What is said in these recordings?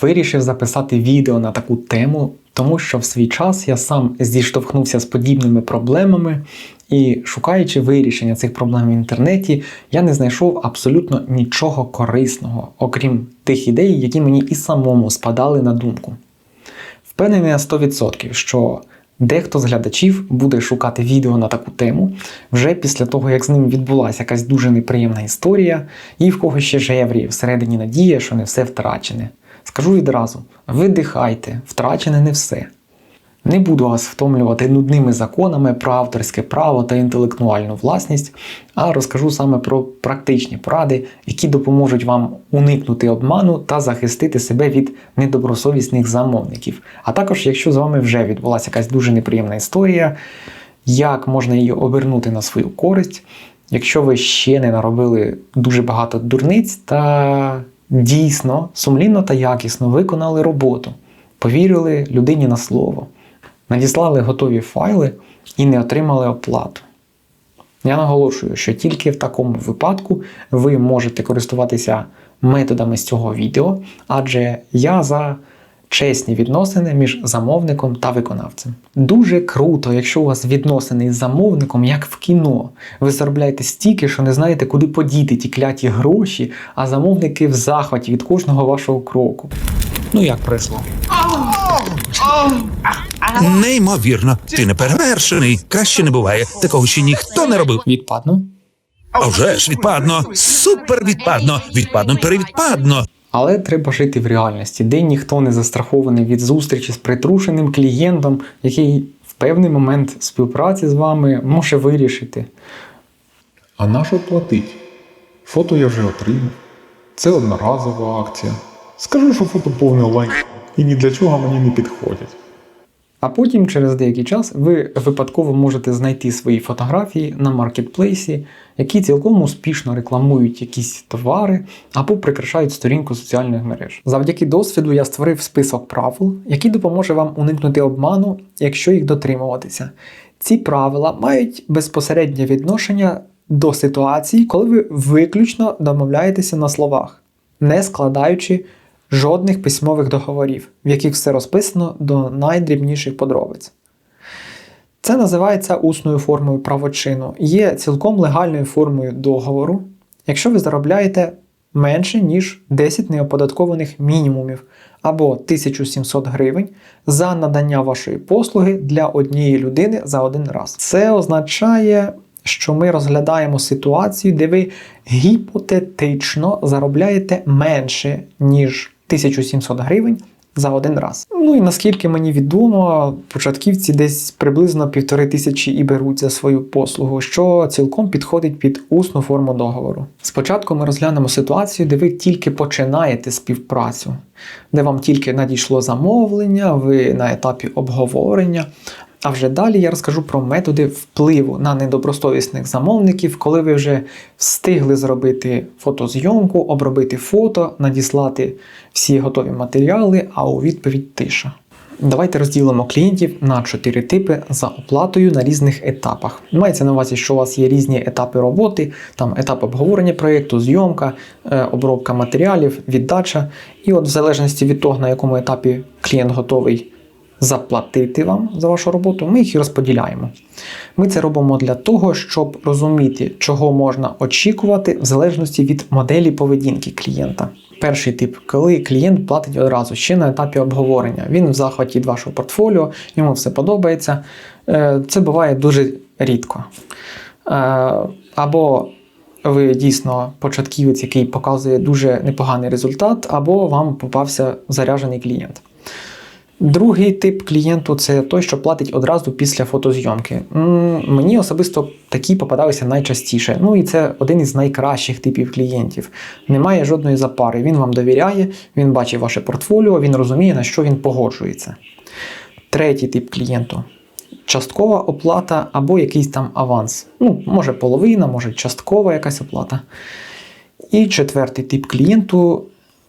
Вирішив записати відео на таку тему, тому що в свій час я сам зіштовхнувся з подібними проблемами, і шукаючи вирішення цих проблем в інтернеті, я не знайшов абсолютно нічого корисного, окрім тих ідей, які мені і самому спадали на думку. Впевнений на 100%, що дехто з глядачів буде шукати відео на таку тему вже після того, як з ним відбулася якась дуже неприємна історія, і в когось ще жевріє всередині надія, що не все втрачене. Скажу відразу: видихайте, втрачене не все. Не буду вас втомлювати нудними законами про авторське право та інтелектуальну власність, а розкажу саме про практичні поради, які допоможуть вам уникнути обману та захистити себе від недобросовісних замовників. А також, якщо з вами вже відбулася якась дуже неприємна історія, як можна її обернути на свою користь, якщо ви ще не наробили дуже багато дурниць та дійсно сумлінно та якісно виконали роботу, повірили людині на слово надіслали готові файли і не отримали оплату. Я наголошую, що тільки в такому випадку ви можете користуватися методами з цього відео, адже я за чесні відносини між замовником та виконавцем. Дуже круто, якщо у вас відносини з замовником, як в кіно. Ви заробляєте стільки, що не знаєте, куди подіти ті кляті гроші, а замовники в захваті від кожного вашого кроку. Ну як пройшло? Неймовірно, ти не перевершений. Краще не буває. Такого ще ніхто не робив. Відпадно. А вже ж відпадно. Супер відпадно. Відпадно перевідпадно. Але треба жити в реальності, де ніхто не застрахований від зустрічі з притрушеним клієнтом, який в певний момент співпраці з вами може вирішити. А на що платить? Фото я вже отримав. Це одноразова акція. Скажу, що фото повне лайк і ні для чого мені не підходять. А потім, через деякий час, ви випадково можете знайти свої фотографії на маркетплейсі, які цілком успішно рекламують якісь товари або прикрашають сторінку соціальних мереж. Завдяки досвіду я створив список правил, який допоможе вам уникнути обману, якщо їх дотримуватися. Ці правила мають безпосереднє відношення до ситуації, коли ви виключно домовляєтеся на словах, не складаючи жодних письмових договорів, в яких все розписано до найдрібніших подробиць. Це називається усною формою правочину. Є цілком легальною формою договору, якщо ви заробляєте менше, ніж 10 неоподаткованих мінімумів або 1700 гривень за надання вашої послуги для однієї людини за один раз. Це означає, що ми розглядаємо ситуацію, де ви гіпотетично заробляєте менше, ніж 1700 гривень за один раз. Ну і наскільки мені відомо, початківці десь приблизно півтори тисячі і беруть за свою послугу, що цілком підходить під усну форму договору. Спочатку ми розглянемо ситуацію, де ви тільки починаєте співпрацю, де вам тільки надійшло замовлення, ви на етапі обговорення. А вже далі я розкажу про методи впливу на недобросовісних замовників, коли ви вже встигли зробити фотозйомку, обробити фото, надіслати всі готові матеріали, а у відповідь тиша. Давайте розділимо клієнтів на чотири типи за оплатою на різних етапах. Мається на увазі, що у вас є різні етапи роботи, там етап обговорення проєкту, зйомка, е, обробка матеріалів, віддача. І от в залежності від того, на якому етапі клієнт готовий заплатити вам за вашу роботу, ми їх і розподіляємо. Ми це робимо для того, щоб розуміти, чого можна очікувати в залежності від моделі поведінки клієнта. Перший тип, коли клієнт платить одразу ще на етапі обговорення. Він в захваті від вашого портфоліо, йому все подобається. Е, Це буває дуже рідко. Е, Або ви дійсно початківець, який показує дуже непоганий результат, або вам попався заряджений клієнт. Другий тип клієнту це той, що платить одразу після фотозйомки. Мені особисто такі попадалися найчастіше. Ну і це один із найкращих типів клієнтів. Немає жодної запари. Він вам довіряє, він бачить ваше портфоліо, він розуміє, на що він погоджується. Третій тип клієнту часткова оплата або якийсь там аванс. Ну, може половина, може часткова якась оплата. І четвертий тип клієнту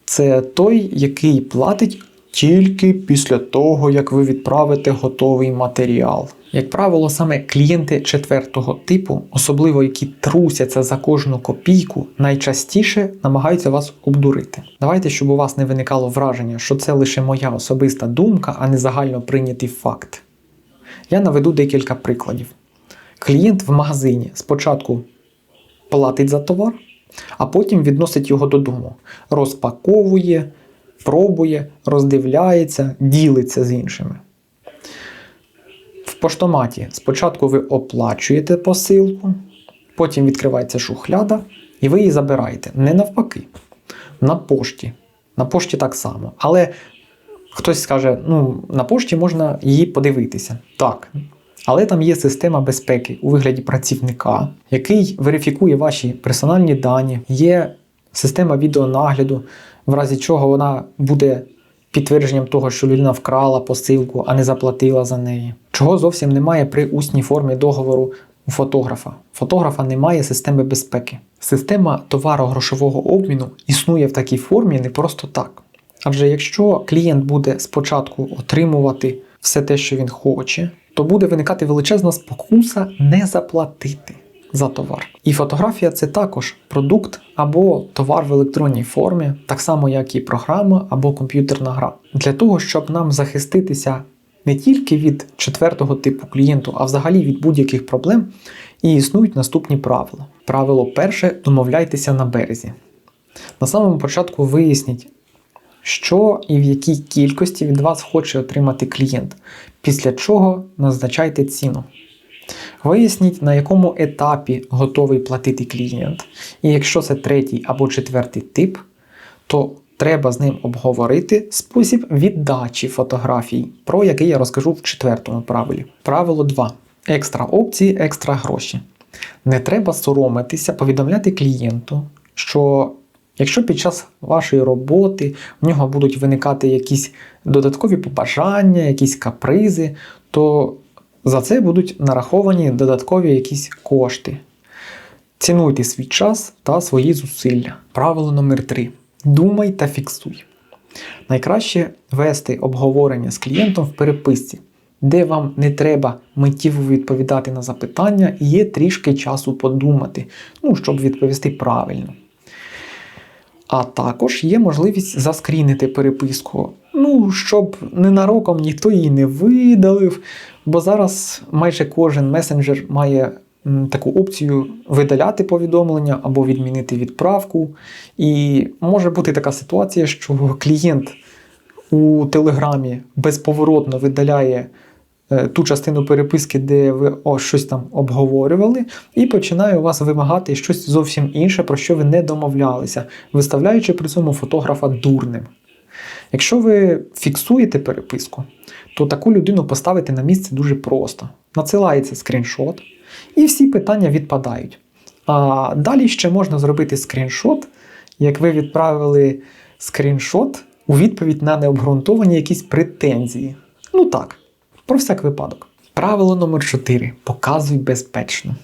це той, який платить тільки після того, як ви відправите готовий матеріал. Як правило, саме клієнти четвертого типу, особливо які трусяться за кожну копійку, найчастіше намагаються вас обдурити. Давайте, щоб у вас не виникало враження, що це лише моя особиста думка, а не загально прийнятий факт. Я наведу декілька прикладів. Клієнт в магазині спочатку платить за товар, а потім відносить його додому, розпаковує, пробує, роздивляється, ділиться з іншими. В поштоматі спочатку ви оплачуєте посилку, потім відкривається шухляда, і ви її забираєте. Не навпаки. На пошті. На пошті так само. Але хтось скаже, ну, на пошті можна її подивитися. Так. Але там є система безпеки у вигляді працівника, який верифікує ваші персональні дані, є система відеонагляду, в разі чого вона буде підтвердженням того, що людина вкрала посилку, а не заплатила за неї. Чого зовсім немає при усній формі договору у фотографа. Фотографа немає системи безпеки. Система товаро-грошового обміну існує в такій формі не просто так. Адже якщо клієнт буде спочатку отримувати все те, що він хоче, то буде виникати величезна спокуса не заплатити за товар. І фотографія це також продукт або товар в електронній формі, так само як і програма або комп'ютерна гра. Для того, щоб нам захиститися не тільки від четвертого типу клієнту, а взагалі від будь-яких проблем, і існують наступні правила. Правило перше домовляйтеся на березі. На самому початку виясніть, що і в якій кількості від вас хоче отримати клієнт, після чого назначайте ціну. Виясніть, на якому етапі готовий платити клієнт. І якщо це третій або четвертий тип, то треба з ним обговорити спосіб віддачі фотографій, про який я розкажу в четвертому правилі. Правило 2. Екстра опції, екстра гроші. Не треба соромитися повідомляти клієнту, що якщо під час вашої роботи в нього будуть виникати якісь додаткові побажання, якісь капризи, то за це будуть нараховані додаткові якісь кошти. Цінуйте свій час та свої зусилля. Правило номер 3. Думай та фіксуй. Найкраще вести обговорення з клієнтом в переписці, де вам не треба миттєво відповідати на запитання і є трішки часу подумати, ну, щоб відповісти правильно. А також є можливість заскрінити переписку, ну, щоб ненароком ніхто її не видалив, бо зараз майже кожен месенджер має таку опцію видаляти повідомлення або відмінити відправку. І може бути така ситуація, що клієнт у Телеграмі безповоротно видаляє ту частину переписки, де ви о, щось там обговорювали, і починає у вас вимагати щось зовсім інше, про що ви не домовлялися, виставляючи при цьому фотографа дурним. Якщо ви фіксуєте переписку, то таку людину поставити на місце дуже просто. Надсилається скріншот, і всі питання відпадають. А далі ще можна зробити скріншот, як ви відправили скріншот у відповідь на необґрунтовані якісь претензії. Ну так, про всяк випадок. Правило номер 4. Показуй безпечно.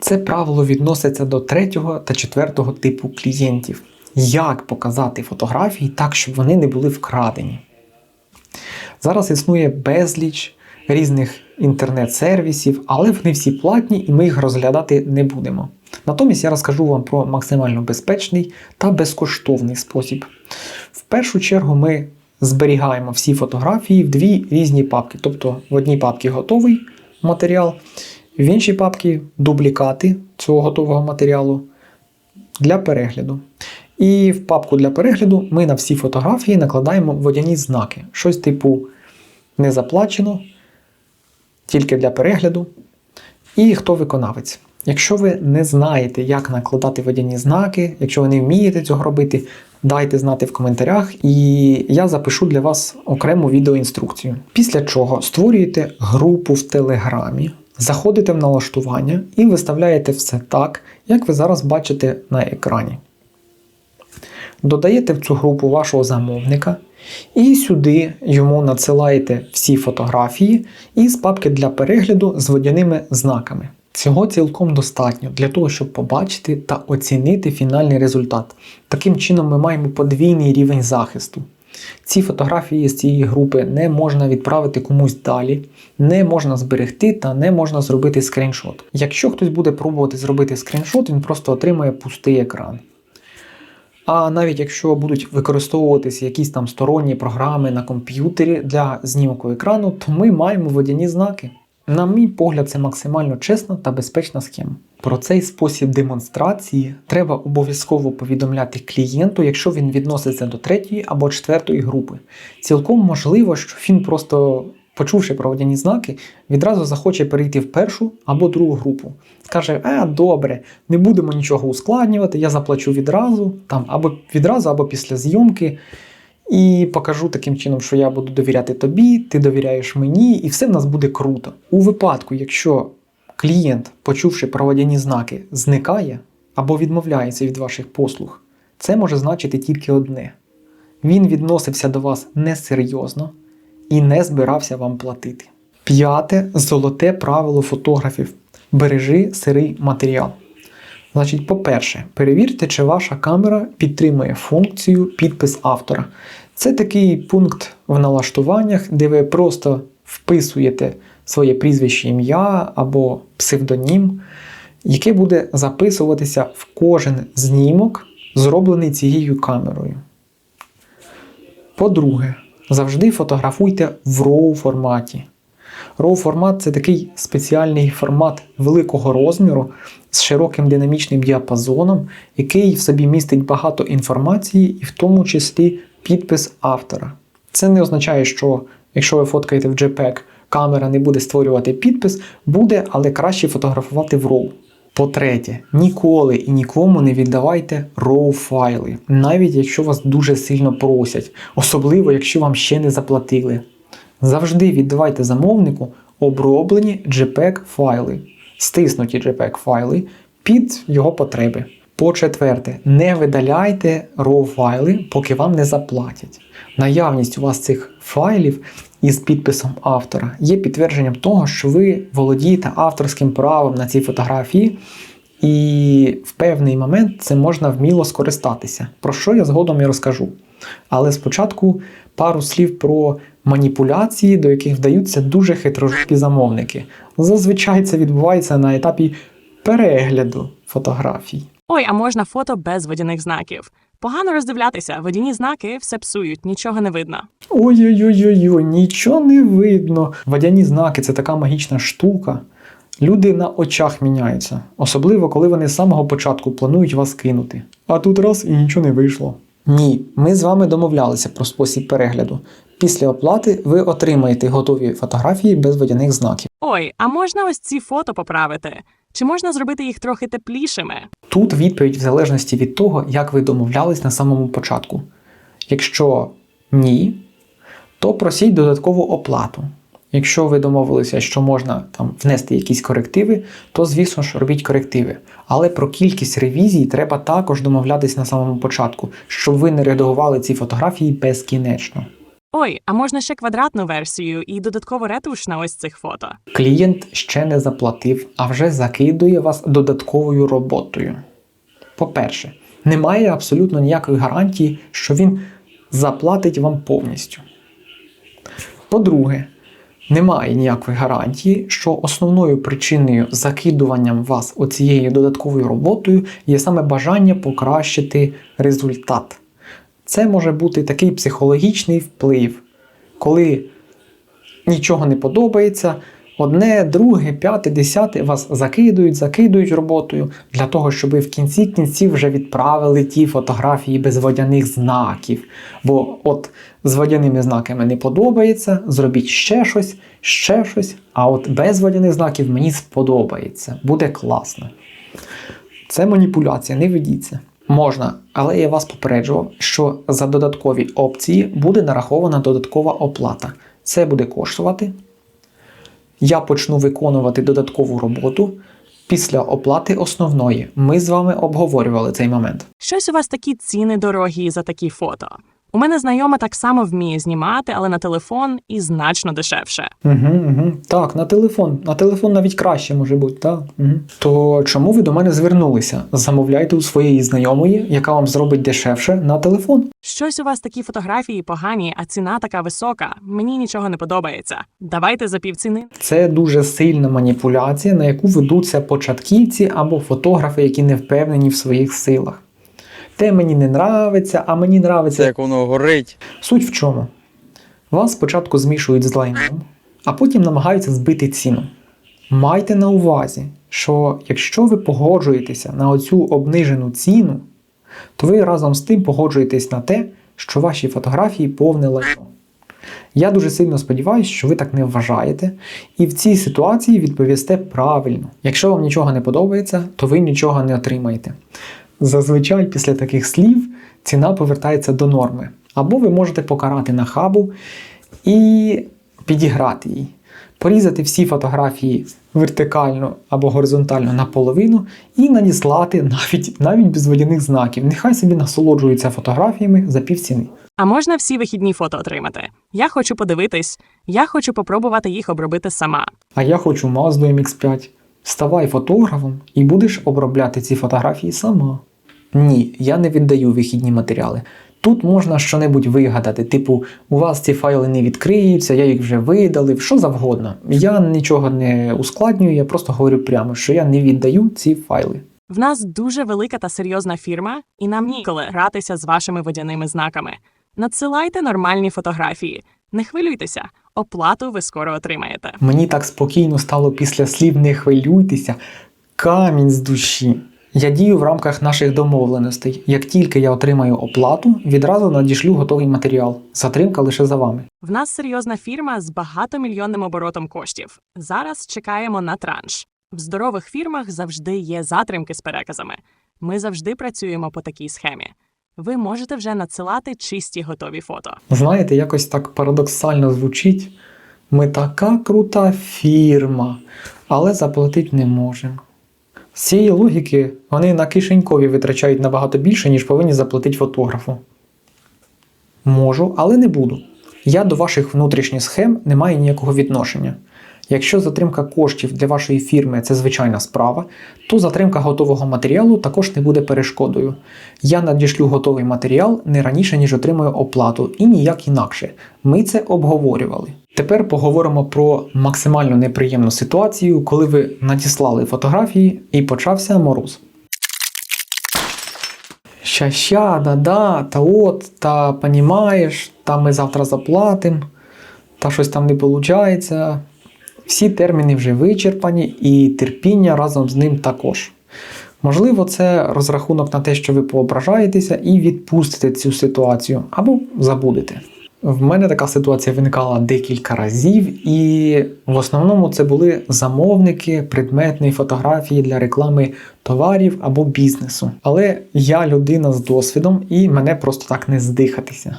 Це правило відноситься до третього та четвертого типу клієнтів. Як показати фотографії так, щоб вони не були вкрадені? Зараз існує безліч різних інтернет-сервісів, але вони всі платні і ми їх розглядати не будемо. Натомість я розкажу вам про максимально безпечний та безкоштовний спосіб. В першу чергу ми зберігаємо всі фотографії в дві різні папки. Тобто в одній папці готовий матеріал, в іншій папці дублікати цього готового матеріалу для перегляду. І в папку для перегляду ми на всі фотографії накладаємо водяні знаки. Щось типу не заплачено, тільки для перегляду. І хто виконавець. Якщо ви не знаєте, як накладати водяні знаки, якщо ви не вмієте цього робити, дайте знати в коментарях, і я запишу для вас окрему відеоінструкцію. Після чого створюєте групу в Телеграмі, заходите в налаштування і виставляєте все так, як ви зараз бачите на екрані. Додаєте в цю групу вашого замовника і сюди йому надсилаєте всі фотографії із папки для перегляду з водяними знаками. Цього цілком достатньо для того, щоб побачити та оцінити фінальний результат. Таким чином, ми маємо подвійний рівень захисту. Ці фотографії з цієї групи не можна відправити комусь далі, не можна зберегти та не можна зробити скріншот. Якщо хтось буде пробувати зробити скріншот, він просто отримає пустий екран. А навіть якщо будуть використовуватися якісь там сторонні програми на комп'ютері для знімку екрану, то ми маємо водяні знаки. На мій погляд, це максимально чесна та безпечна схема. Про цей спосіб демонстрації треба обов'язково повідомляти клієнту, якщо він відноситься до третьої або четвертої групи. Цілком можливо, що він просто, почувши про водяні знаки, відразу захоче перейти в першу або другу групу. Скаже: а, добре, не будемо нічого ускладнювати, я заплачу відразу, там, або відразу, або після зйомки. І покажу таким чином, що я буду довіряти тобі, ти довіряєш мені, і все в нас буде круто. У випадку, якщо клієнт, почувши про водяні знаки, зникає або відмовляється від ваших послуг, це може значити тільки одне: він відносився до вас несерйозно і не збирався вам платити. П'яте золоте правило фотографів: бережи сирий матеріал. Значить, по-перше, перевірте, чи ваша камера підтримує функцію підпис автора. Це такий пункт в налаштуваннях, де ви просто вписуєте своє прізвище ім'я або псевдонім, яке буде записуватися в кожен знімок, зроблений цією камерою. По-друге, завжди фотографуйте в RAW форматі. RAW формат це такий спеціальний формат великого розміру з широким динамічним діапазоном, який в собі містить багато інформації, і в тому числі підпис автора. Це не означає, що якщо ви фоткаєте в JPEG, камера не буде створювати підпис, буде, але краще фотографувати в RAW. По-третє, ніколи і нікому не віддавайте RAW файли, навіть якщо вас дуже сильно просять, особливо якщо вам ще не заплатили. Завжди віддавайте замовнику оброблені JPEG файли, стиснуті JPEG файли під його потреби. По-четверте, не видаляйте RAW файли, поки вам не заплатять. Наявність у вас цих файлів із підписом автора є підтвердженням того, що ви володієте авторським правом на ці фотографії, і в певний момент це можна вміло скористатися, про що я згодом і розкажу. Але спочатку пару слів про маніпуляції, до яких вдаються дуже хитрожопі замовники. Зазвичай це відбувається на етапі перегляду фотографій. Ой, а можна фото без водяних знаків. Погано роздивлятися, водяні знаки все псують, нічого не видно. Ой-ой-ой, нічого не видно. Водяні знаки це така магічна штука. Люди на очах міняються, особливо коли вони з самого початку планують вас кинути. А тут раз і нічого не вийшло. Ні, ми з вами домовлялися про спосіб перегляду. Після оплати ви отримаєте готові фотографії без водяних знаків. Ой, а можна ось ці фото поправити? Чи можна зробити їх трохи теплішими? Тут відповідь в залежності від того, як ви домовлялись на самому початку. Якщо ні, то просіть додаткову оплату. Якщо ви домовилися, що можна там внести якісь корективи, то звісно ж робіть корективи. Але про кількість ревізій треба також домовлятись на самому початку, щоб ви не редагували ці фотографії безкінечно. Ой, а можна ще квадратну версію і додатково ретуш на ось цих фото. Клієнт ще не заплатив, а вже закидує вас додатковою роботою. По-перше, немає абсолютно ніякої гарантії, що він заплатить вам повністю. По-друге, немає ніякої гарантії, що основною причиною закидуванням вас оцією додатковою роботою є саме бажання покращити результат. Це може бути такий психологічний вплив, коли нічого не подобається, одне, друге, п'яте, десяте вас закидують, закидують роботою для того, щоб ви в кінці кінців вже відправили ті фотографії без водяних знаків. Бо от з водяними знаками не подобається, зробіть ще щось, ще щось, а от без водяних знаків мені сподобається, буде класно. Це маніпуляція, не ведіться. Можна, але я вас попереджував, що за додаткові опції буде нарахована додаткова оплата. Це буде коштувати. Я почну виконувати додаткову роботу після оплати основної. Ми з вами обговорювали цей момент. Щось у вас такі ціни дорогі за такі фото. У мене знайома так само вміє знімати, але на телефон і значно дешевше. Угу, угу. Так, на телефон. На телефон навіть краще може бути, так. Угу. То чому ви до мене звернулися? Замовляйте у своєї знайомої, яка вам зробить дешевше на телефон. Щось у вас такі фотографії погані, а ціна така висока. Мені нічого не подобається. Давайте за півціни. Це дуже сильна маніпуляція, на яку ведуться початківці або фотографи, які не впевнені в своїх силах. Те мені не нравиться, а мені Це нравиться. як воно горить. Суть в чому? Вас спочатку змішують з лайном, а потім намагаються збити ціну. Майте на увазі, що якщо ви погоджуєтеся на оцю обнижену ціну, то ви разом з тим погоджуєтесь на те, що ваші фотографії повне лайно. Я дуже сильно сподіваюся, що ви так не вважаєте, і в цій ситуації відповісте правильно. Якщо вам нічого не подобається, то ви нічого не отримаєте. Зазвичай після таких слів ціна повертається до норми. Або ви можете покарати на хабу і підіграти їй. Порізати всі фотографії вертикально або горизонтально наполовину і надіслати навіть, навіть без водяних знаків. Нехай собі насолоджуються фотографіями за півціни. А можна всі вихідні фото отримати? Я хочу подивитись, я хочу попробувати їх обробити сама. А я хочу Mazda MX5. Ставай фотографом і будеш обробляти ці фотографії сама. Ні, я не віддаю вихідні матеріали. Тут можна щонебудь вигадати, типу, у вас ці файли не відкриються, я їх вже видалив, що завгодно. Я нічого не ускладнюю, я просто говорю прямо, що я не віддаю ці файли. В нас дуже велика та серйозна фірма, і нам ніколи гратися з вашими водяними знаками. Надсилайте нормальні фотографії. Не хвилюйтеся, оплату ви скоро отримаєте. Мені так спокійно стало після слів не хвилюйтеся, камінь з душі. Я дію в рамках наших домовленостей. Як тільки я отримаю оплату, відразу надішлю готовий матеріал. Затримка лише за вами. В нас серйозна фірма з багатомільйонним оборотом коштів. Зараз чекаємо на транш. В здорових фірмах завжди є затримки з переказами. Ми завжди працюємо по такій схемі. Ви можете вже надсилати чисті готові фото. Знаєте, якось так парадоксально звучить. Ми така крута фірма, але заплатити не можемо. З цієї логіки вони на кишенькові витрачають набагато більше, ніж повинні заплатити фотографу. Можу, але не буду. Я до ваших внутрішніх схем не маю ніякого відношення. Якщо затримка коштів для вашої фірми це звичайна справа, то затримка готового матеріалу також не буде перешкодою. Я надішлю готовий матеріал не раніше, ніж отримаю оплату, і ніяк інакше. Ми це обговорювали. Тепер поговоримо про максимально неприємну ситуацію, коли ви надіслали фотографії і почався мороз. Ща-ща, да-да, та от, та понімаєш, та ми завтра заплатимо, та щось там не виходить. Всі терміни вже вичерпані, і терпіння разом з ним також. Можливо, це розрахунок на те, що ви поображаєтеся і відпустите цю ситуацію або забудете. В мене така ситуація виникала декілька разів, і в основному це були замовники предметної фотографії для реклами товарів або бізнесу. Але я людина з досвідом і мене просто так не здихатися.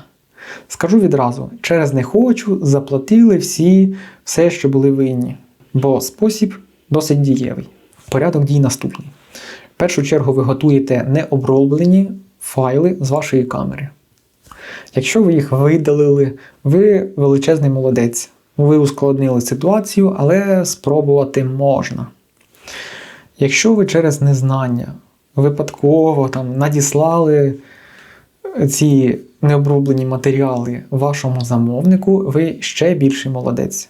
Скажу відразу, через не хочу заплатили всі все, що були винні, бо спосіб досить дієвий. Порядок дій наступний. В першу чергу ви готуєте необроблені файли з вашої камери. Якщо ви їх видалили, ви величезний молодець. Ви ускладнили ситуацію, але спробувати можна. Якщо ви через незнання випадково там, надіслали ці необроблені матеріали вашому замовнику, ви ще більший молодець.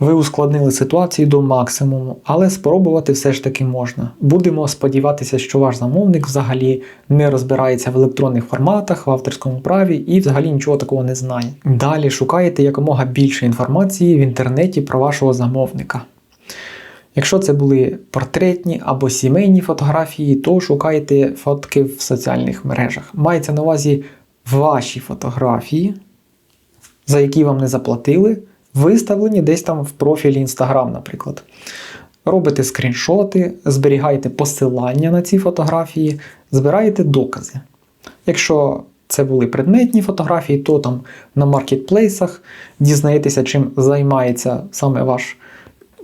Ви ускладнили ситуацію до максимуму, але спробувати все ж таки можна. Будемо сподіватися, що ваш замовник взагалі не розбирається в електронних форматах, в авторському праві і взагалі нічого такого не знає. Далі шукаєте якомога більше інформації в інтернеті про вашого замовника. Якщо це були портретні або сімейні фотографії, то шукайте фотки в соціальних мережах. Мається на увазі ваші фотографії, за які вам не заплатили, виставлені десь там в профілі Instagram, наприклад. Робите скріншоти, зберігаєте посилання на ці фотографії, збираєте докази. Якщо це були предметні фотографії, то там на маркетплейсах дізнаєтеся, чим займається саме ваш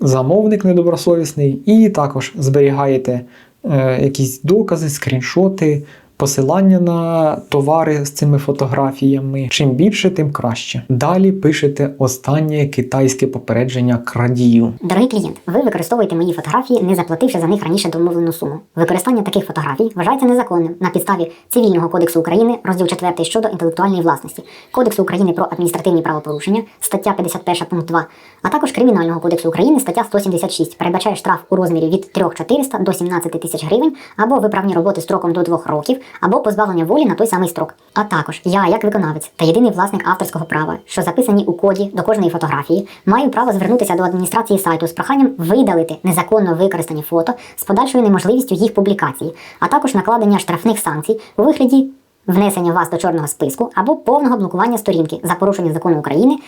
замовник недобросовісний, і також зберігаєте е, якісь докази, скріншоти, посилання на товари з цими фотографіями. Чим більше, тим краще. Далі пишете останнє китайське попередження крадію. Дорогий клієнт, ви використовуєте мої фотографії, не заплативши за них раніше домовлену суму. Використання таких фотографій вважається незаконним на підставі Цивільного кодексу України, розділ 4 щодо інтелектуальної власності, Кодексу України про адміністративні правопорушення, стаття 51 пункт 2, а також Кримінального кодексу України, стаття 176, передбачає штраф у розмірі від 3400 до 17 тисяч гривень або виправні роботи строком до 2 років, або позбавлення волі на той самий строк. А також я, як виконавець та єдиний власник авторського права, що записані у коді до кожної фотографії, маю право звернутися до адміністрації сайту з проханням видалити незаконно використані фото з подальшою неможливістю їх публікації, а також накладення штрафних санкцій у вигляді внесення вас до чорного списку або повного блокування сторінки за порушення закону України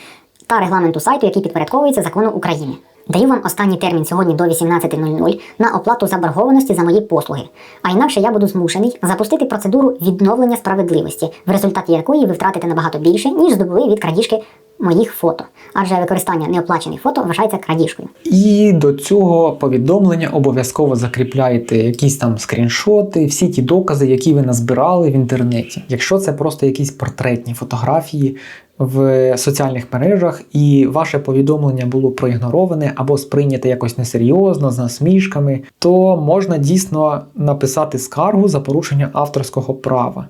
та регламенту сайту, який підпорядковується закону України. Даю вам останній термін сьогодні до 18.00 на оплату заборгованості за мої послуги. А інакше я буду змушений запустити процедуру відновлення справедливості, в результаті якої ви втратите набагато більше, ніж здобули від крадіжки моїх фото. Адже використання неоплачених фото вважається крадіжкою. І до цього повідомлення обов'язково закріпляєте якісь там скріншоти, всі ті докази, які ви назбирали в інтернеті. Якщо це просто якісь портретні фотографії в соціальних мережах, і ваше повідомлення було проігнороване або сприйняте якось несерйозно, з насмішками, то можна дійсно написати скаргу за порушення авторського права.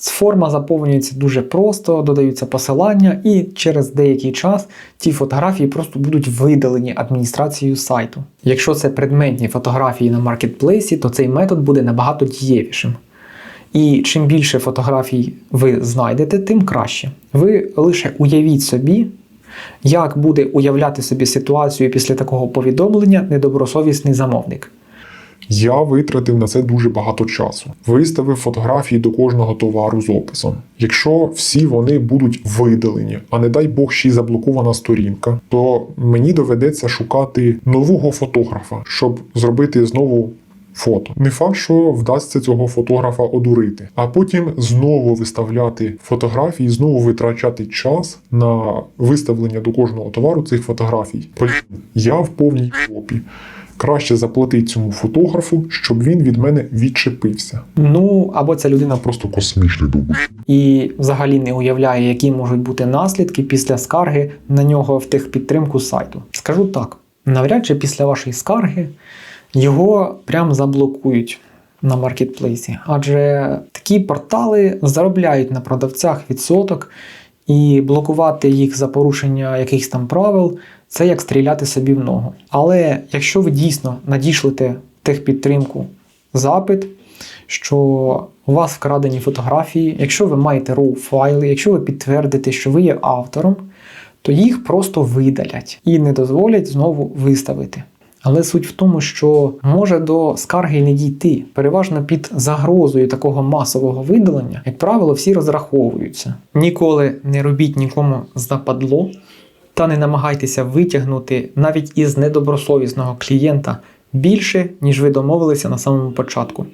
Форма заповнюється дуже просто, додаються посилання, і через деякий час ті фотографії просто будуть видалені адміністрацією сайту. Якщо це предметні фотографії на маркетплейсі, то цей метод буде набагато дієвішим. І чим більше фотографій ви знайдете, тим краще. Ви лише уявіть собі, як буде уявляти собі ситуацію після такого повідомлення недобросовісний замовник. Я витратив на це дуже багато часу. Виставив фотографії до кожного товару з описом. Якщо всі вони будуть видалені, а не дай Бог ще й заблокована сторінка, то мені доведеться шукати нового фотографа, щоб зробити знову. Фото не факт, що вдасться цього фотографа одурити, а потім знову виставляти фотографії, знову витрачати час на виставлення до кожного товару цих фотографій. Я в повній жопі. Краще заплатити цьому фотографу, щоб він від мене відчепився. Ну або ця людина Просто космічний дуб. і взагалі не уявляє, які можуть бути наслідки після скарги на нього в техпідтримку сайту. Скажу так: навряд чи після вашої скарги його прям заблокують на маркетплейсі, адже такі портали заробляють на продавцях відсоток, і блокувати їх за порушення якихось там правил це як стріляти собі в ногу. Але якщо ви дійсно надішлете в техпідтримку запит, що у вас вкрадені фотографії, якщо ви маєте RAW файли, якщо ви підтвердите, що ви є автором, то їх просто видалять і не дозволять знову виставити. Але суть в тому, що може до скарги не дійти. Переважно під загрозою такого масового видалення, як правило, всі розраховуються. Ніколи не робіть нікому западло та не намагайтеся витягнути навіть із недобросовісного клієнта більше, ніж ви домовилися на самому початку.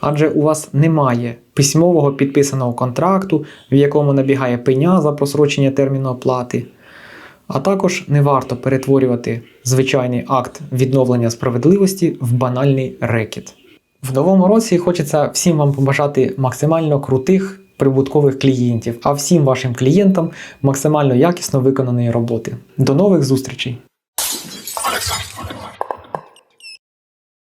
Адже у вас немає письмового підписаного контракту, в якому набігає пеня за просрочення терміну оплати. А також не варто перетворювати звичайний акт відновлення справедливості в банальний рекет. В новому році хочеться всім вам побажати максимально крутих прибуткових клієнтів, а всім вашим клієнтам максимально якісно виконаної роботи. До нових зустрічей!